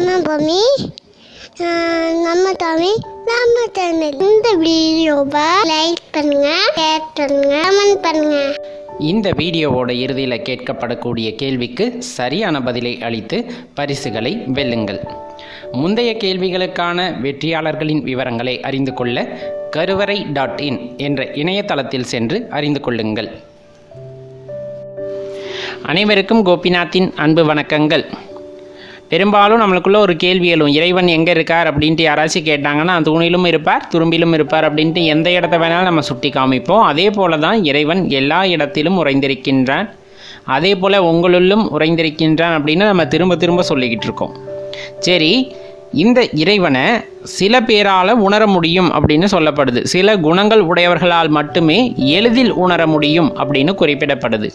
நம்ம பூமி நம்ம தமிழ் நம்ம தமிழ் இந்த வீடியோவை லைக் பண்ணுங்க ஷேர் பண்ணுங்க கமெண்ட் பண்ணுங்க. இந்த வீடியோவோட இறுதியில் கேட்கப்படக்கூடிய கேள்விக்கு சரியான பதிலை அளித்து பரிசுகளை வெல்லுங்கள். முந்தைய கேள்விகளுக்கான வெற்றியாளர்களின் விவரங்களை அறிந்து கொள்ள கருவறை டாட் இன் என்ற இணையதளத்தில் சென்று அறிந்து கொள்ளுங்கள். அனைவருக்கும் கோபிநாத்தின் அன்பு வணக்கங்கள். பெரும்பாலும் நம்மளுக்குள்ள ஒரு கேள்வி எழும். இறைவன் எங்கே இருக்கார் அப்படின்ட்டு யாராச்சும் கேட்டாங்கன்னா தூணிலும் இருப்பார் துரும்பிலும் இருப்பார் அப்படின்ட்டு எந்த இடத்த வேணாலும் நம்ம சுட்டி காமிப்போம். அதே போல தான் இறைவன் எல்லா இடத்திலும் உறைந்திருக்கின்றான். அதே போல் உங்களுள்ளும் உறைந்திருக்கின்றான் அப்படின்னு நம்ம திரும்ப திரும்ப சொல்லிக்கிட்டு இருக்கோம். சரி இந்த இறைவனை சில பேரால் உணர முடியும் அப்படின்னு சொல்லப்படுது. சில குணங்கள் உடையவர்களால் மட்டுமே எளிதில் உணர முடியும் அப்படின்னு குறிப்பிடப்படுது.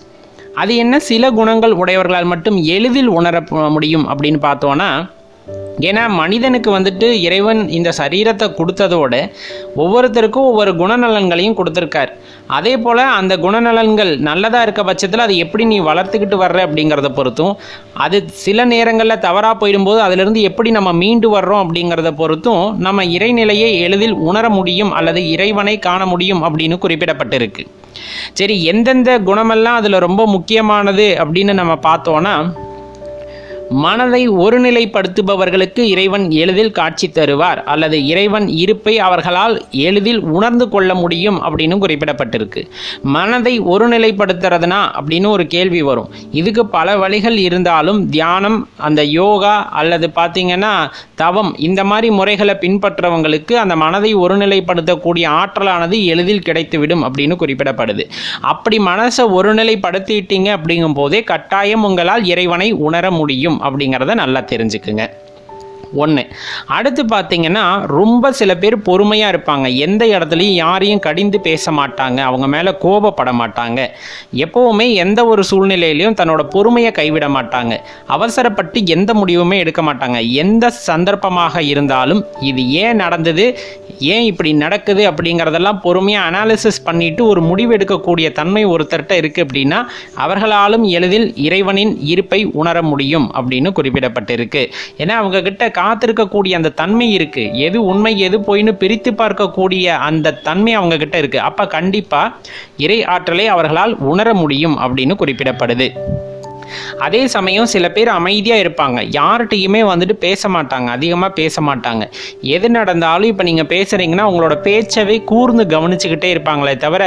அது என்ன? சில குணங்கள் உடையவர்களால் மட்டும் எளிதில் உணர முடியும் அப்படின்னு பார்த்தோன்னா ஏன்னா மனிதனுக்கு வந்துட்டு இறைவன் இந்த சரீரத்தை கொடுத்ததோட ஒவ்வொருத்தருக்கும் ஒவ்வொரு குணநலன்களையும் கொடுத்துருக்கார். அதே போல் அந்த குணநலன்கள் நல்லதாக இருக்க பட்சத்தில் அதை எப்படி நீ வளர்த்துக்கிட்டு வர்ற அப்படிங்கிறத பொறுத்தும் அது சில நேரங்களில் தவறாக போயிடும்போது அதிலிருந்து எப்படி நம்ம மீண்டு வர்றோம் அப்படிங்கிறத பொறுத்தும் நம்ம இறைநிலையை எளிதில் உணர முடியும் அல்லது இறைவனை காண முடியும் அப்படின்னு குறிப்பிடப்பட்டிருக்கு. சரி எந்தெந்த குணமெல்லாம் அதில் ரொம்ப முக்கியமானது அப்படின்னு நம்ம பார்த்தோன்னா மனதை ஒருநிலைப்படுத்துபவர்களுக்கு இறைவன் எளிதில் காட்சி தருவார் அல்லது இறைவன் இருப்பை அவர்களால் எளிதில் உணர்ந்து கொள்ள முடியும் அப்படின்னு குறிப்பிடப்பட்டிருக்கு. மனதை ஒருநிலைப்படுத்துறதுனா அப்படின்னு ஒரு கேள்வி வரும். இதுக்கு பல வழிகள் இருந்தாலும் தியானம் அந்த யோகா அல்லது பார்த்திங்கன்னா தவம் இந்த மாதிரி முறைகளை பின்பற்றவங்களுக்கு அந்த மனதை ஒருநிலைப்படுத்தக்கூடிய ஆற்றலானது எளிதில் கிடைத்துவிடும் அப்படின்னு குறிப்பிடப்படுது. அப்படி மனசை ஒருநிலைப்படுத்திட்டீங்க அப்படிங்கும் போதே கட்டாயம் உங்களால் இறைவனை உணர முடியும். அப்படிங்கிறத நல்லா தெரிஞ்சுக்குங்க. ஒன்று அடுத்து பார்த்தீங்கன்னா ரொம்ப சில பேர் பொறுமையாக இருப்பாங்க. எந்த இடத்துலையும் யாரையும் கடிந்து பேச மாட்டாங்க. அவங்க மேலே கோபப்பட மாட்டாங்க. எப்போவுமே எந்த ஒரு சூழ்நிலையிலையும் தன்னோட பொறுமையை கைவிட மாட்டாங்க. அவசரப்பட்டு எந்த முடிவுமே எடுக்க மாட்டாங்க. எந்த சந்தர்ப்பமாக இருந்தாலும் இது ஏன் நடந்தது? ஏன் இப்படி நடக்குது? அப்படிங்கிறதெல்லாம் பொறுமையாக அனாலிசிஸ் பண்ணிட்டு ஒரு முடிவு எடுக்கக்கூடிய தன்மை ஒருத்தர்கிட்ட இருக்குது அப்படின்னா அவர்களாலும் எளிதில் இறைவனின் இருப்பை உணர முடியும் அப்படின்னு குறிப்பிடப்பட்டிருக்கு. ஏன்னா அவங்கக்கிட்ட காத்திருக்கக்கூடிய அந்த தன்மை இருக்கு. எது உண்மை எது பொய்ன்னு பிரித்து பார்க்கக்கூடிய அந்த தன்மை அவங்க கிட்ட இருக்கு. அப்ப கண்டிப்பா இறை ஆற்றலை அவர்களால் உணர முடியும் அப்படின்னு குறிப்பிடப்படுது. அதே சமயம் சில பேர் அமைதியாக இருப்பாங்க. யார்கிட்டையுமே வந்துட்டு பேச மாட்டாங்க. அதிகமாக பேச மாட்டாங்க. எது நடந்தாலும் இப்போ நீங்கள் பேசுகிறீங்கன்னா உங்களோட பேச்சவே கூர்ந்து கவனிச்சுக்கிட்டே இருப்பாங்களே தவிர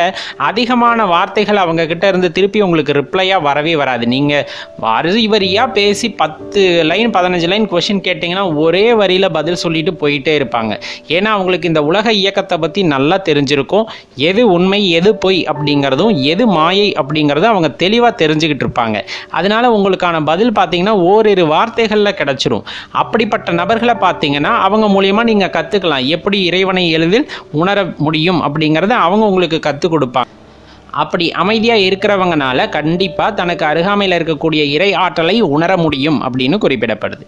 அதிகமான வார்த்தைகள் அவங்க கிட்ட இருந்து திருப்பி உங்களுக்கு ரிப்ளையாக வரவே வராது. நீங்கள் வரிவரியாக பேசி பத்து லைன் பதினஞ்சு லைன் கொஷின் கேட்டிங்கன்னா ஒரே வரியில் பதில் சொல்லிட்டு போயிட்டே இருப்பாங்க. ஏன்னா அவங்களுக்கு இந்த உலக இயக்கத்தை பற்றி நல்லா தெரிஞ்சிருக்கும். எது உண்மை எது பொய் அப்படிங்கிறதும் எது மாயை அப்படிங்கிறதும் அவங்க தெளிவாக தெரிஞ்சுக்கிட்டு இருப்பாங்க. அது அதனால உங்களுக்கான பதில் பார்த்தீங்கன்னா ஓரிரு வார்த்தைகளில் கிடச்சிரும். அப்படிப்பட்ட நபர்களை பார்த்தீங்கன்னா அவங்க மூலியமாக நீங்கள் கற்றுக்கலாம் எப்படி இறைவனை எளிதில் உணர முடியும் அப்படிங்கிறத அவங்க உங்களுக்கு கற்றுக் கொடுப்பாங்க. அப்படி அமைதியாக இருக்கிறவங்கனால கண்டிப்பாக தனக்கு அருகாமையில் இருக்கக்கூடிய இறை ஆற்றலை உணர முடியும் அப்படின்னு குறிப்பிடப்படுது.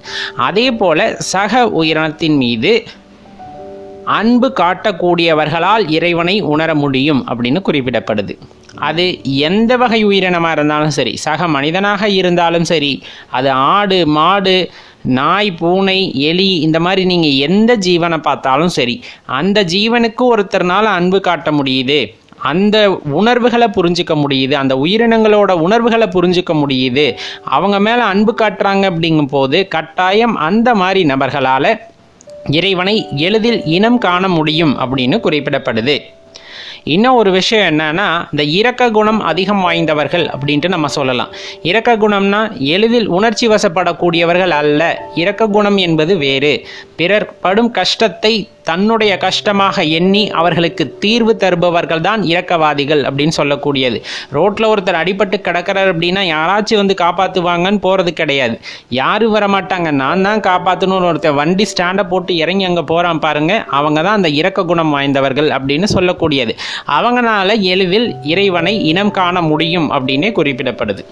அதே போல் சக உயிரினத்தின் மீது அன்பு காட்டக்கூடியவர்களால் இறைவனை உணர முடியும் அப்படின்னு குறிப்பிடப்படுது. அது எந்த வகை உயிரினமாக இருந்தாலும் சரி சக மனிதனாக இருந்தாலும் சரி அது ஆடு மாடு நாய் பூனை எலி இந்த மாதிரி நீங்கள் எந்த ஜீவனை பார்த்தாலும் சரி அந்த ஜீவனுக்கு ஒருத்தர்னால அன்பு காட்ட முடியுது அந்த உணர்வுகளை புரிஞ்சுக்க முடியுது அந்த உயிரினங்களோட உணர்வுகளை புரிஞ்சுக்க முடியுது அவங்க மேலே அன்பு காட்டுறாங்க அப்படிங்கும் போது கட்டாயம் அந்த மாதிரி நபர்களால் இறைவனை எளிதில் இனம் காண முடியும் அப்படின்னு குறிப்பிடப்படுது. இன்னும் ஒரு விஷயம் என்னன்னா இந்த இரக்க குணம் அதிகம் வாய்ந்தவர்கள் அப்படின்ட்டு நம்ம சொல்லலாம். இரக்க குணம்னா எளிதில் உணர்ச்சி வசப்படக்கூடியவர்கள் அல்ல. இரக்க குணம் என்பது வேறு. பிறர் படும் கஷ்டத்தை தன்னுடைய கஷ்டமாக எண்ணி அவர்களுக்கு தீர்வு தருபவர்கள் தான் இரக்கவாதிகள் அப்படின்னு சொல்லக்கூடியது. ரோட்டில் ஒருத்தர் அடிபட்டு கிடக்கிறார் அப்படின்னா யாராச்சும் வந்து காப்பாற்றுவாங்கன்னு போகிறது கிடையாது. யாரும் வர மாட்டாங்க நான் தான் காப்பாற்றணும்னு ஒருத்தர் வண்டி ஸ்டாண்டை போட்டு இறங்கி அங்கே போகிறான் பாருங்க. அவங்க தான் அந்த இறக்க குணம் வாய்ந்தவர்கள் அப்படின்னு சொல்லக்கூடியது. அவங்களால எளிதில் இறைவனை இனம் காண முடியும் அப்படின்னே குறிப்பிடப்படுது.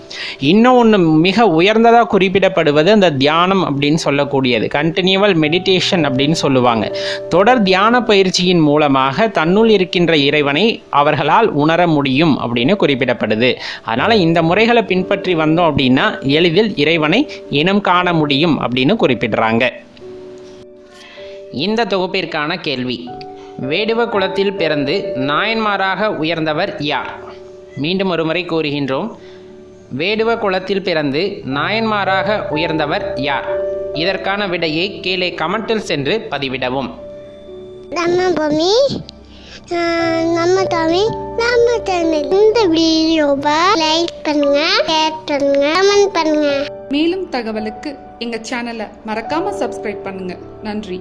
இன்னும் ஒன்று மிக உயர்ந்ததாக குறிப்பிடப்படுவது அந்த தியானம் அப்படின்னு சொல்லக்கூடியது. கண்டினியூவல் மெடிடேஷன் அப்படின்னு சொல்லுவாங்க. தொடர் தொடர் தியான பயிற்சியின் மூலமாக தன்னுள் இருக்கின்ற இறைவனை அவர்களால் உணர முடியும் அப்படின்னு குறிப்பிடப்படுது. அதனால் இந்த முறைகளை பின்பற்றி வந்தோம் அப்படின்னா எளிதில் இறைவனை இனம் காண முடியும் அப்படின்னு குறிப்பிடுறாங்க. இந்த தொகுப்பிற்கான கேள்வி. வேடுவ குலத்தில் பிறந்து நாயன்மாராக உயர்ந்தவர் யார்? மீண்டும் ஒருமுறை கூறுகின்றோம். வேடுவ குலத்தில் பிறந்து நாயன்மாராக உயர்ந்தவர் யார்? இதற்கான விடையை கீழே கமெண்டில் சென்று பதிவிடவும். நம்ம பூமி நம்ம தமிழ் நம்ம சேனல் இந்த வீடியோவை லைக் பண்ணுங்க ஷேர் பண்ணுங்க கமெண்ட் பண்ணுங்க. மேலும் தகவலுக்கு எங்க சேனலை மறக்காம சப்ஸ்கிரைப் பண்ணுங்க. நன்றி.